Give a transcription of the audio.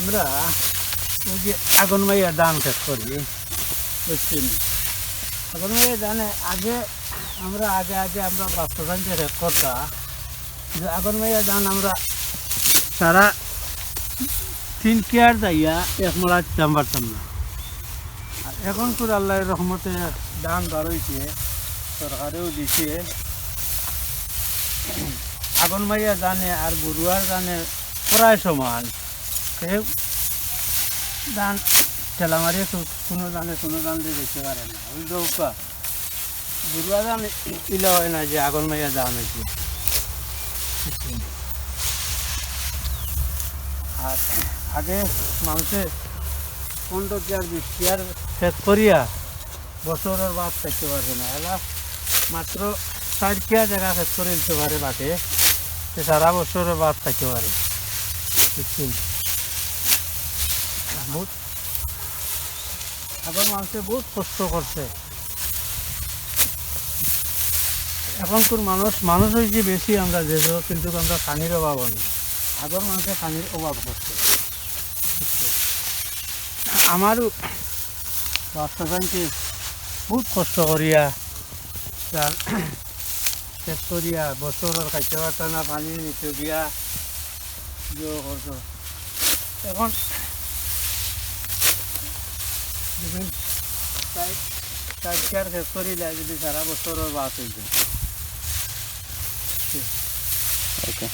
আমরা ওই যে আগুন মাইয়া ধান খেত করি বুঝছেন আগুন মাইয়া ধানে আগে আমরা আগে আগে আমরা বাস্তবায়ন যে খেত করতাম যে আগুন মাইয়া ধান আমরা সারা তিন কেয়ার যাইয়া এক মোড়া দাম পারতাম না। এখন তোর আল্লাহর রহমতে ধান বাড়ইছে সরকারেও দিছে। আগুন মাইয়া জানে আর বড়ুয়ার জানে প্রায় সমান। কেউ ধান ঠেলা মারিয়ে কোনো জানে কোনো ধান দিয়ে দেখতে পারে না। ওই দৌকা বড়ুয়া ধান ইলা হয় না যে আগুন মাইয়া ধান হয়েছে। আর আগে মানুষে পনেরো কেয়ার বিশ কেয়ার শেষ করিয়া বছরের বাদ থাকতে পারবে না। এলা মাত্র ষাট কেয়ার জায়গা শেষ করে দিতে পারে বাটে সে সারা বছরের বাদ থাকতে পারে। বুঝছেন? বহুত। আগের মানুষে বহুত কষ্ট করছে এখনকার মানুষ মানুষ হয়েছে বেশি আমরা দেশ কিন্তু আমরা পানির অভাব নেই আগের মানুষের পানির অভাব করছে? আমারও বাস্তবায়নকে বহুত কষ্ট করিয়া ধান শেষ করিয়া বছরের না পানি নিতে ইয়ে এখন দেখুন চার শেষ করিলে যদি সারা বছরের বাস হয়ে যায় ওকে